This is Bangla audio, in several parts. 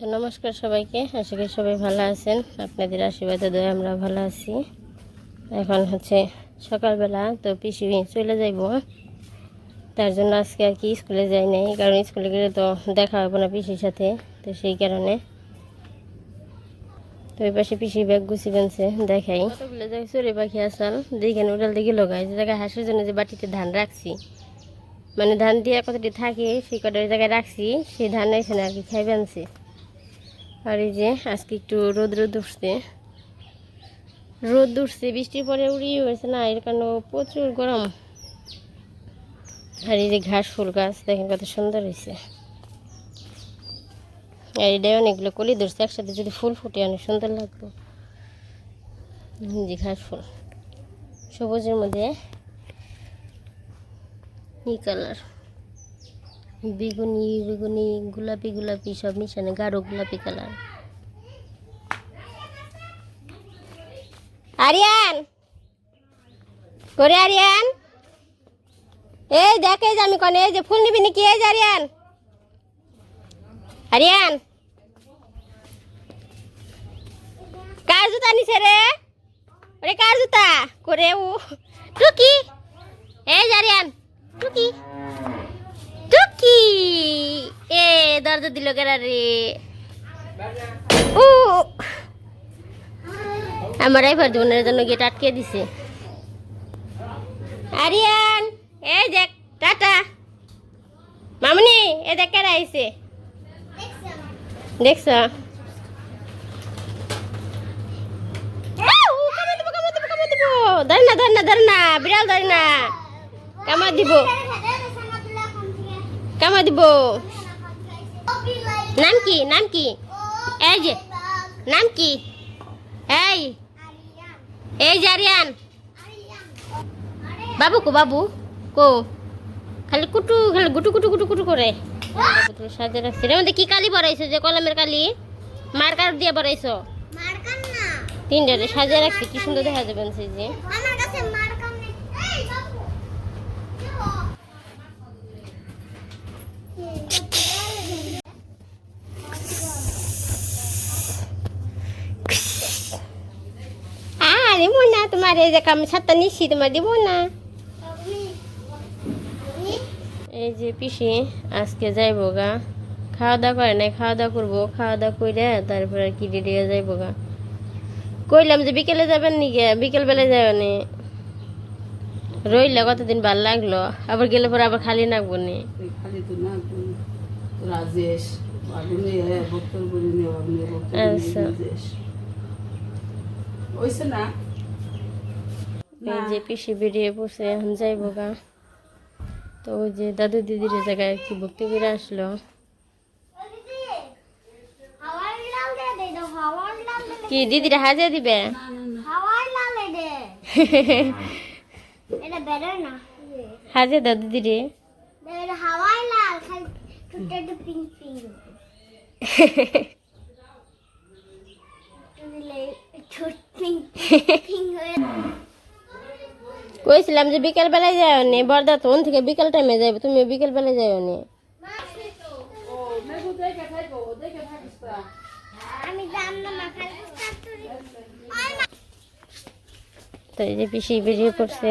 তো নমস্কার সবাইকে, আশা করি সবাই ভালো আছেন। আপনাদের আশীর্বাদে দয়ে আমরা ভালো আছি। এখন হচ্ছে সকালবেলা তো পিসি চলে যাইব। তার জন্য আজকে আর কি স্কুলে যাই নাই, কারণ স্কুলে গেলে তো দেখা হবে না পিসির সাথে, তো সেই কারণে। তো ওই পাশে পিসি ব্যাগ গুছি বানছে দেখাই। জায়গায় চড়ে পাখি আসাল যেখানে উড়াল দিকে লগাই যে জায়গায় হাঁসের জন্য যে বাটিতে ধান রাখছি মানে ধান দিয়ে কতটি থাকে, সেই কটা ওই জায়গায় রাখছি, সেই ধান এখানে আর কি খাই আনছে। আর এই যে আজকে একটু রোদ রোদ উঠছে। রোদ উঠছে, বৃষ্টির পরে উড়িয়ে হয়েছে না, এর কারণে প্রচুর গরম। আর এই যে ঘাস, ফুল গাছ, দেখেন কত সুন্দর হয়েছে। আর এটাই অনেকগুলো কলি ধরছে, একসাথে যদি ফুল ফুটে, অনেক সুন্দর লাগবে যে ঘাস, ফুল। সবুজের মধ্যে ই কালার বেগুনি বেগুনি, গোলাপি গোলাপি সব মিশানো, গাঢ় গোলাপি কালার আরিয়ান! করে আরিয়ান! এই দেখ, এই যে আমি কনে, এই যে ফুল নিবি নাকি? এই যে আরিয়ান! আরিয়ান! কার জুতা নিছে রে? ওরে কার জুতা? করে ও, টুকি! এই যে আরিয়ান, টুকি! টুকি এ, দরজা দিল কেরা রে? ও আমার এবার জীবনের জন্য গেট আটকে দিছে। আরিয়ান, এই দেখ, টাটা। মামনি, এ দেখ কেরা আইছে? দেখছ? ধর না ধর না ধর না, বিড়াল ধর না। কামা দিব। কামা দিব। নাম কি নাম কি? এই যে নাম কি? এই এই যে আরিয়ান। বাবু কো বাবু কো। খালি কুটু খালি গুটু গুটু গুটু গুটু করে। সাজে রাখছে। রে মধ্যে কি কালি বড়াইছো যে কলমের কালি? মার্কার দিয়ে বড়াইছো তিনটারে সাজিয়ে রাখছি কি সুন্দর দেখা যাবে সেই যে। আমার কাছে মার্কার নেই এই বাবু আ দিব না তোমার এই যে কাম সাতটা নিচ্ছি তোমার দিব না। এই যে পিসি আজকে যাইব গা। খাওয়া দাওয়া করে নাই খাওয়া দাওয়া করব। খাওয়া দাওয়া করে তারপরে আর কি রেডি হয়ে যাইব গা। কইলাম যে বিকেলে যাবেন নি গে বিকেল বেলা যাবে নি। রইলে কতদিন ভালো লাগল? আবার গেলে পরে আবার খালি নাকবো নি। এই এই যে পিসি বেরিয়ে পড়ছে এখন যাইব গা। তো ওই যে দাদু দিদির জায়গায় কি ভক্তি করে আসলো। কি দিদিরা হাজিয়া দিবে? হাওয়ার লাল দে এটা হাজিয়া দাও দিদিরে। ছোট পিঙ্ক পিঙ্ক হয়ে কইছিলাম যে বিকেল বেলায় যাও নি, বর্দা তো থেকে বিকেল টাইমে যাবে তুমি বিকেল বেলায় যাও নি। যে পিসি পড়ছে।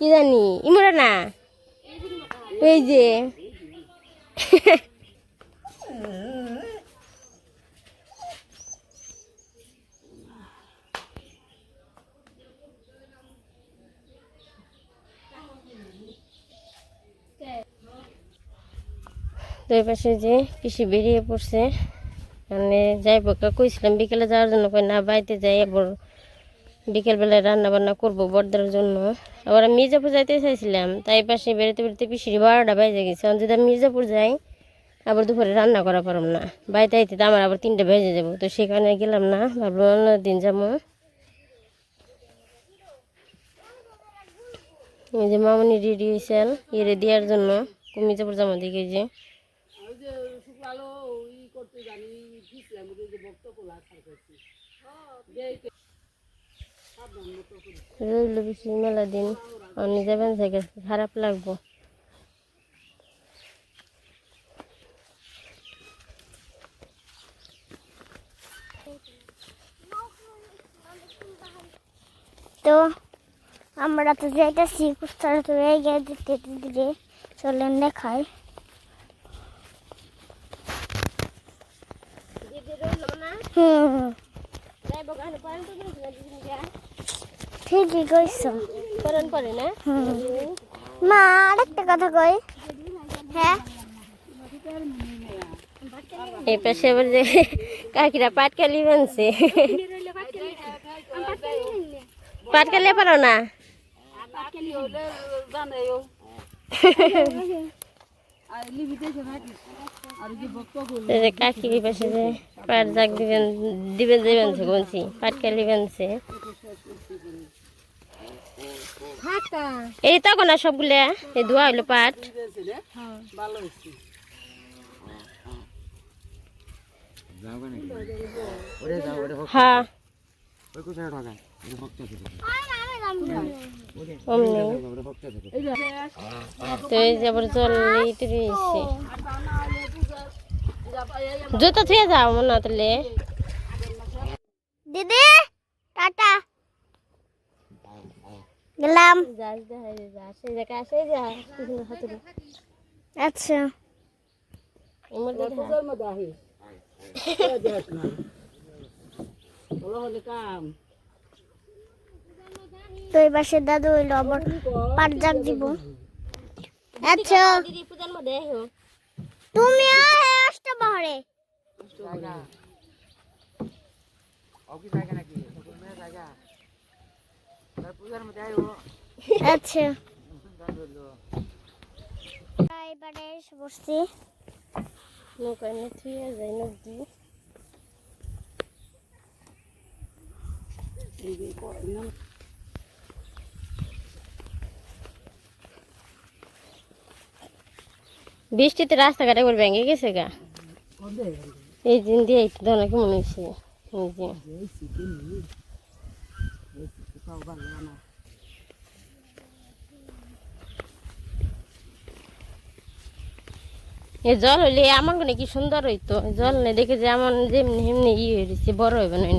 কি জানি ইমরা না এই যে। তো এই পাশে যে পিসি বেরিয়ে পড়ছে মানে যাইব কইছিলাম বিকেলে যাওয়ার জন্য, কই না, বাড়িতে যাই, আবার বিকেলবেলায় রান্না বান্না করব বর্দার জন্য। আবার আমি মির্জাপুর যাইতে চাইছিলাম, তাই পাশে বেরোতে বেরোতে পিসির বারোটা বেজে গেছে। যদি আমি মির্জাপুর যাই, আবার দুপুরে রান্না করা পারম না। বাড়িতে আইতে তো আমার আবার তিনটে বেজে যাব, তো সেখানে গেলাম না, ভাবলাম অন্য দিন যাব। এই যে মামনি রেডি হয়েছেন ইয়ে দেওয়ার জন্য মির্জাপুর যাব দিকে যে। মেলা দিন। যাবেন থেকে? খারাপ লাগবো। তো আমরা তো যেটা শ্রীকুস্তার তো চলেন দেখায় ঠিকই কইছো? করেন পরে না? মা আরেকটা কথা কই। হ্যাঁ? এই পাশে আবার যে কাকিরা পাটকালি বানছে। পাটকালি পারো না? কি কাকি পাশে যে পাট জাগ দিবেন দিবেন যে বানছে বলছি পাটকালি বানছে। এই তখন না সবগুলা? এই ধোয়া হইল পাট। হ্যাঁ। আবার জুতো যাও মনে দিদি, টাটা। গেলাম আচ্ছা পাশে দাদু দিব আচ্ছা তুমি আসতে পারে আচ্ছা। এবারে এসে বসছি। নৌকায় না থুয়ে যায় নদী। বৃষ্টিতে রাস্তাঘাট একবার ভেঙে গেছে গা। এই দিন দিয়ে একটু ধরনের কেমন এই জল হইলে আমার কোনো কি সুন্দর হইতো? জল নেই দেখে যে এমন যেমনি এমনি ই হয়ে রয়েছে বড় হইবে নাই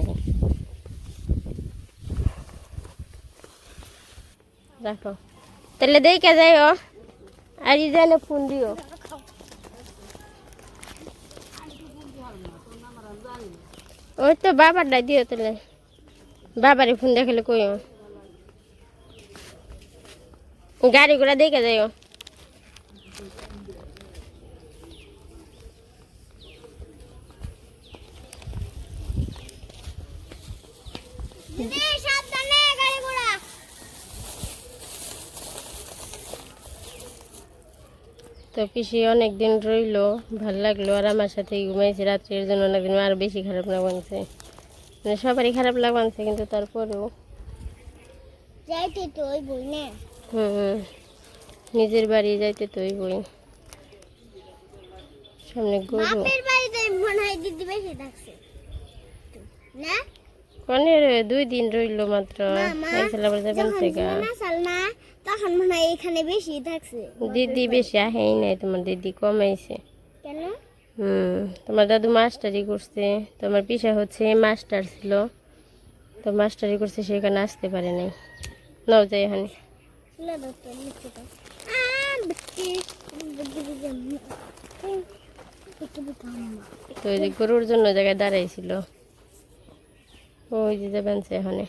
রাখো তাহলে দেখে যাইও আর ই জানে ফোন দিও। ওই তো বাবার ডাই দিও তাহলে। বাবারে ফোন দেখালে কইও। গাড়ি ঘোড়া দেখে যাইও। তো পিসি অনেক দিন রইল ভালো লাগল আর আমার সাথে ঘুমাইছে রাত্রের জন্য অনেকদিন আরও বেশি খারাপ লাগছে। মানে সবারই খারাপ লাগছে কিন্তু তারপরেও। যাইতে তো ওই বই না। হুম নিজের বাড়ি যাইতে তো ওই বই সামনে গরু। বাড়িতে মনে হয় দিদি বেশি থাকছে। না? কনের দুই দিন রইল মাত্র। তখন মনে হয় এখানে বেশি থাকছে। দিদি বেশি আহেই নাই তোমার দিদি কমাইছে। কেন? হুম তোমার দাদু মাস্টারি করছে, তোমার পিসা হচ্ছে মাস্টার ছিল, তো মাস্টারি করছে সেখানে আসতে পারে নাই নাও যাই এখানে। তো ওই যে গরুর জন্য জায়গায় দাঁড়াইছিল। ওই যে যাবেন এখানে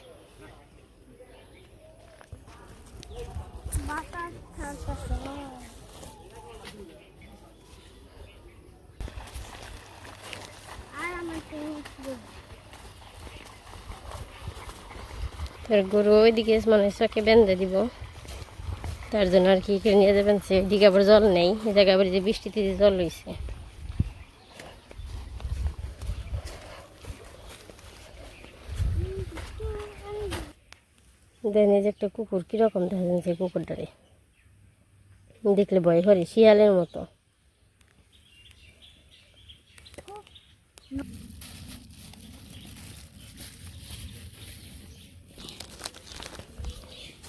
বাতাস ছাড়তেছে না। আর আমার তো তার গরু ওইদিকে মনে চকে বেঁধে দিব। তার জন্য আর কি করে নিয়ে যাবেন? সে ওইদিকে আবার জল নেই। এই জায়গায় আবার যে বৃষ্টিতে যে জল হয়েছে দেন এই যে একটা কুকুর, কীরকম দেখা যাচ্ছে কুকুরটারে? দেখলে ভয় করে, শিয়ালের মতো।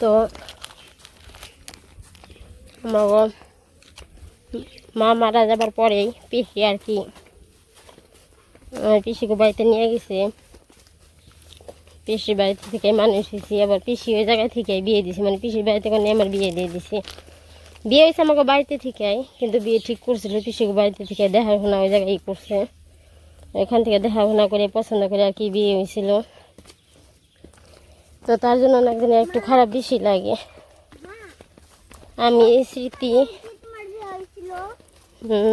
তো আমার মা মারা যাবার পরেই পিসি আর কি পিসিকে বাড়িতে নিয়ে গেছে। পিসির বাড়ি থেকে মানুষ হয়েছি, আবার পিসি ওই জায়গায় থেকে বিয়ে দিছি মানে পিসির বাড়ি থেকে নিয়ে আমার বিয়ে দিয়ে দিছে। বিয়ে হয়েছে আমাকে বাড়িতে থেকে কিন্তু বিয়ে ঠিক করছিল, পিসিকে বাড়িতে থেকে দেখাশোনা ওই জায়গায় করছে। এখান থেকে দেখাশোনা করে, পছন্দ করে আর কি বিয়ে হয়েছিল। তো তার জন্য না একদিন একটু খারাপ বেশি লাগে। আমি এই স্মৃতি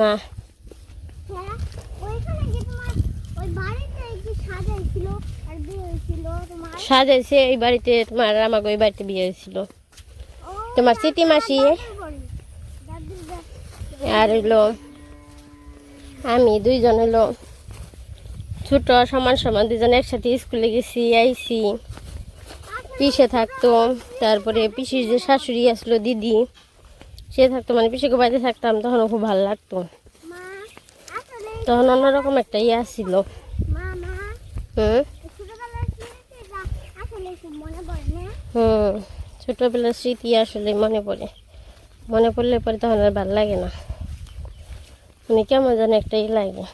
না। সাজাইছে ওই বাড়িতে তোমার, আমাকে ওই বাড়িতে বিয়ে হয়েছিল। তোমার স্মৃতি মাসি। আর হইল আমি দুইজন হইল ছোট, সমান সমান দুজন একসাথে স্কুলে গেছি, আইছি। পিসে থাকতো, তারপরে পিসির যে শাশুড়ি আসলো, দিদি, সে থাকতো মানে পিসিকে বাড়িতে থাকতাম তখন খুব ভালো লাগতো। তখন অন্যরকম একটা ইয়ে আসছিল হুম? হুম স্মৃতি আসলে মনে পড়ে। মনে পড়লে পরে তখন আর ভালো লাগে না। মানে কেমন যেন একটা একটাই লাগে।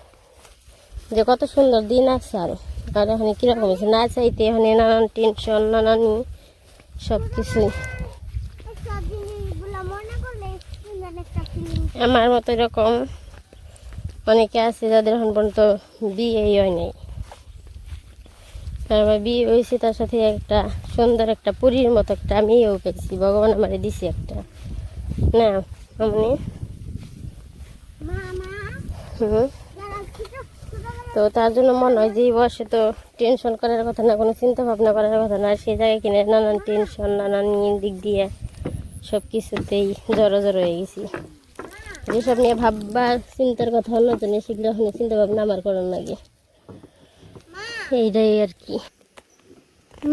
যে কত সুন্দর দিন আছে আর। আর এখন কীরকম হয়েছে না চাইতে এখন নানান টেনশন নানান সব কিছুই। ফিলিং আমার মতো এরকম অনেকে আছে যাদের এখন পর্যন্ত বিয়েই হয় নাই। আমার বিয়ে হয়েছে তার সাথে একটা সুন্দর একটা পুরীর মতো একটা মেয়েও পেয়েছি। ভগবান আমারে দিছে একটা। না আমি হুম? তো তার জন্য মনে হয় যে এই বয়সে তো টেনশন করার কথা না কোনো চিন্তা ভাবনা করার কথা না। সেই জায়গায় কিনে নানান টেনশন নানান দিক দিয়ে সব কিছুতেই জড়ো জড়ো হয়ে গেছি। যেসব নিয়ে ভাববার চিন্তার কথা হলো তো না সেগুলো ওখানে চিন্তা ভাবনা আমার করার লাগে। এইটাই আর কি।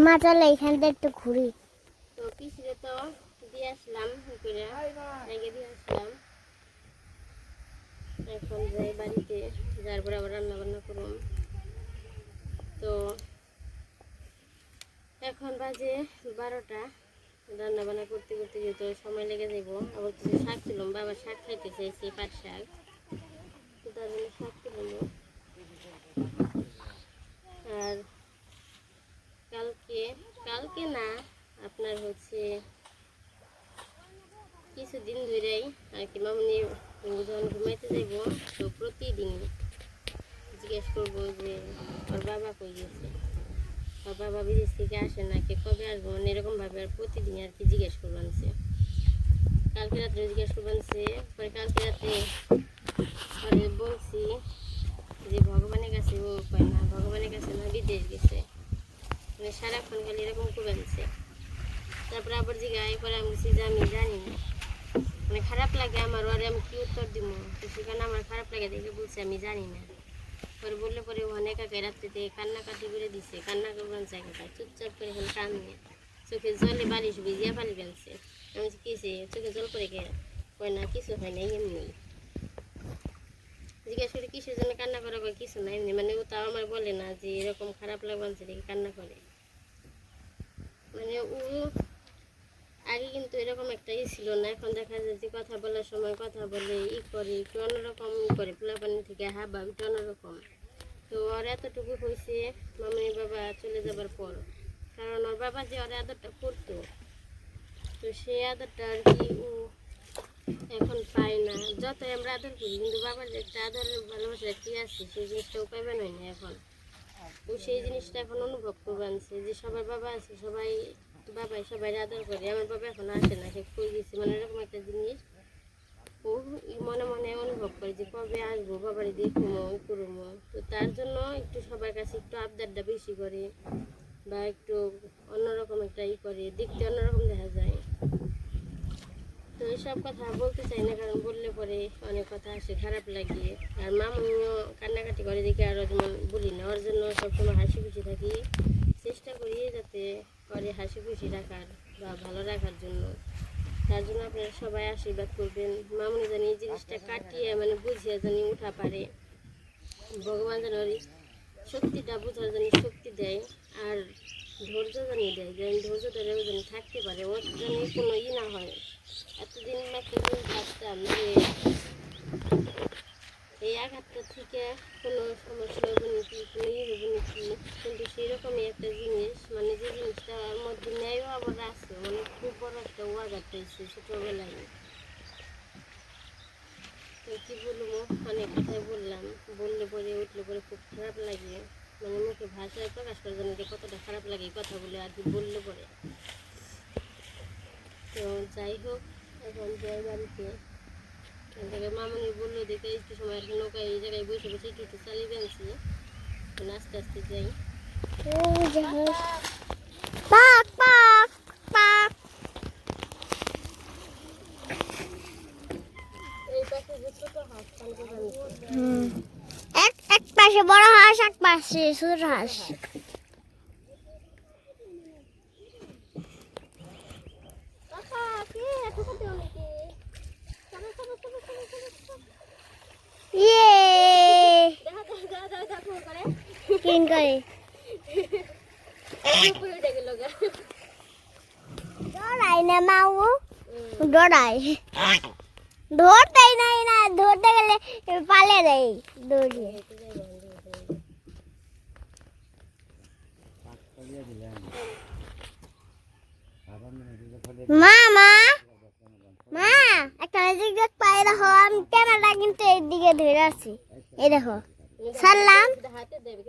মা চলে এখানটা একটু ঘুরি। তো পিছিয়ে তো দিয়ে আসলাম করে রেখে দিয়ে আসলাম এখন যাই বাড়িতে যার পরে আবার রান্না বান্না করুন। তো এখন বাজে বারোটা। রান্না বান্না করতে করতে যেহেতু সময় লেগে যাইব আবার কিছু শাক তুললাম বাবা শাক খাইতে চাইছি, পাট শাক। তো তার জন্য শাক তুললাম আর কালকে কালকে না, আপনার হচ্ছে কিছুদিন ধরেই আর কি মামনি যখন ঘুমাইতে যাইব তো প্রতিদিন জিজ্ঞেস করব যে ওর বাবা কই গেছে? ওর বাবা বিদেশ থেকে আসে নাকি কবে আসব? মানে এরকমভাবে আর প্রতিদিন আর কি জিজ্ঞেস করব আনছে। কালকে রাত্রে জিজ্ঞেস করব আনছে, পরে কালকে রাতে পরে বলছি যে, ভগবানের কাছে ও কয় না, ভগবানের কাছে না, বিদেশ গেছে। মানে সারাক্ষণ খালি এরকম করে আনছে। তারপরে আবার জিজ্ঞাসা পরে আমি বলছি যে, আমি জানি না। মানে খারাপ লাগে আমার, ওরে আমি কি উত্তর দিব তো সেখানে আমার খারাপ লাগে দেখে বলছে, আমি জানি না। পরে বললে পরে অনেক একাই রাত্রিতে কান্নাকাটি করে দিছে কান্না করবেন জায়গাটা চুপচাপ করে এখন কান্নে চোখে জলে বালিশ ভিজিয়া পালি বেনছে আমি কিসে চোখে জল করে গে কয় না, কিছু হয় না এমনি। জিজ্ঞাসা করি, কিসের জন্য কান্না করে? কয়, কিছু না এমনি। মানে ও তাও আমার বলে না যে এরকম খারাপ লাগছে দেখে কান্না করে। মানে ও আগে কিন্তু এরকম একটাই ছিল না। এখন দেখা যায় যে কথা বলার সময় কথা বলে, ই করে, একটু অন্যরকম ই করে, পোলাপানি থেকে হাবা একটু অন্যরকম। তো ওর এতটুকু হয়েছে মামনি বাবা চলে যাবার পর। কারণ ওর বাবা যে ওর আদরটা করতো, তো সেই আদরটা আর কি ও এখন পায় না। যতই আমরা আদর করি, কিন্তু বাবার যে একটা আদরের ভালোবাসা কি আছে, সেই জিনিসটা ও পাইবে না এখন। ও সেই জিনিসটা এখন অনুভব করবে আনছে, যে সবার বাবা আছে, সবাই বাবাই সবাই আদর করে, আমার বাবা এখন আসে না, সে কই গেছে মানে এরকম একটা জিনিস। ও মনে মনে অনুভব করে যে কবে আসব, বাবারে দেখব ই করব। তো তার জন্য একটু সবার কাছে একটু আবদারটা বেশি করে বা একটু অন্যরকম একটা ই করে, দেখতে অন্যরকম দেখা যায়। তো এইসব কথা বলতে চাই না, কারণ বললে পরে অনেক কথা আসে, খারাপ লাগে। আর মামুনিও কান্নাকাটি করে দেখে আরও যেমন বলি না, ওর জন্য সবসময় হাসি খুশি থাকি। চেষ্টা করি যাতে করে হাসি খুশি রাখার বা ভালো রাখার জন্য। তার জন্য আপনারা সবাই আশীর্বাদ করবেন। মামুনি জানি এই জিনিসটা কাটিয়ে মানে বুঝিয়ে জানি উঠা পারে। ভগবান যেন শক্তিটা বোঝার জন্য শক্তি দেয় আর ধৈর্য জানিয়ে দেয়। যেন ধৈর্য ধরে যেন থাকতে পারে। ওর জন্য কোনো ই না হয়। এতদিন একটা জিনিস ভাবতাম যে এই আঘাতটা থেকে কোনো সমস্যা হবে নাকি কোনো ইয়ে হবে নাকি কিন্তু সেরকমই একটা জিনিস মানে যে জিনিসটার মধ্যে ন্যায়ও আবার আছে মানে খুব বড় একটা ও পেয়েছে ছোটোবেলায়। কি বলব, অনেক কথাই বললাম। বললে পরে, উঠলে পরে খুব খারাপ লাগে। মানে মুখে ভাষায় প্রকাশ করার জন্য যে কতটা খারাপ লাগে এই কথাগুলো আর কি বললে পরে। তো যাই হোক, এখন যাই বাড়িতে। মামনি বলল দেখে একটু সময় আর নৌকায় এই জায়গায় বসে বসে একটু একটু চালিয়ে বেঁচছি আস্তে আস্তে যাই। পাক পাক পাক। এক এক পাশে বড় হাঁস এক পাশে ছোট হাঁস। ইয়ে কিন করে ডরাই না মাউ ডরাই ধরতেই নাই না ধরতে গেলে পালে দেয় দৌড়িয়ে মা মা মা, একটা জিজ্ঞেস পাই দেখো, আমি ক্যামেরা কিন্তু এইদিকে ধরে আছি। এই দেখো দেবে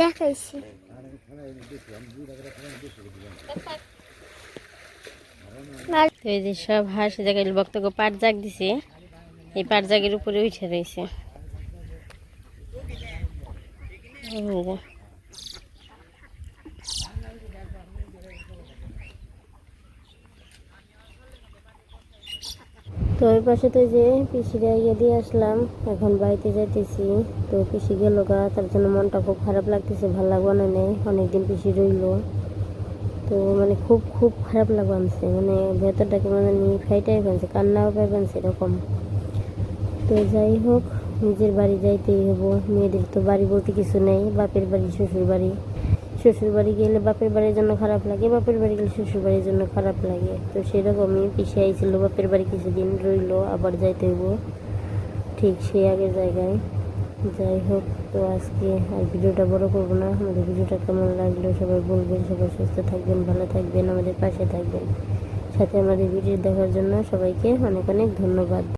দেখাইছি। তো এই যে সব হাঁস জায়গায় বক্তব্য, পাট জাগ দিছে। এই পাট জাগের উপরে উঠে রয়েছে। তো ওই পাশে তো যে পিসিরা ইয়ে দিয়ে আসলাম, এখন বাড়িতে যাইতেছি। তো পিসি গেল গা, তার জন্য মনটা খুব খারাপ লাগতেছে, ভালো লাগবে না নেই অনেকদিন পিসি রইল। তো মানে খুব খুব খারাপ লাগছে মানে ভেতরটাকে মানে নিয়ে ফাইটাই ফেলছে কান্নাও পাই ফেলছে এরকম। তো যাই হোক, নিজের বাড়ি যাইতেই হব মেয়েদের তো বাড়ি বলতে কিছু নেই, বাপের বাড়ি, শ্বশুর বাড়ি। শ্বশুর বাড়ি গেলে বাপের বাড়ির জন্য খারাপ লাগে, বাপের বাড়ি গেলে শ্বশুর বাড়ির জন্য খারাপ লাগে। তো সেরকমই পিছিয়ে আইছিল, বাপের বাড়ি কিছুদিন রইল, আবার যাইতে হইব। ঠিক সেই আগের জায়গায়। যাই হোক, তো আজকে আর ভিডিওটা বড় করব না। আমাদের ভিডিওটা কেমন লাগল সবাই বলবেন, সবাই সুস্থ থাকবেন, ভালো থাকবেন, আমাদের পাশে থাকবেন। সাথে আমাদের ভিডিও দেখার জন্য সবাইকে অনেক অনেক ধন্যবাদ।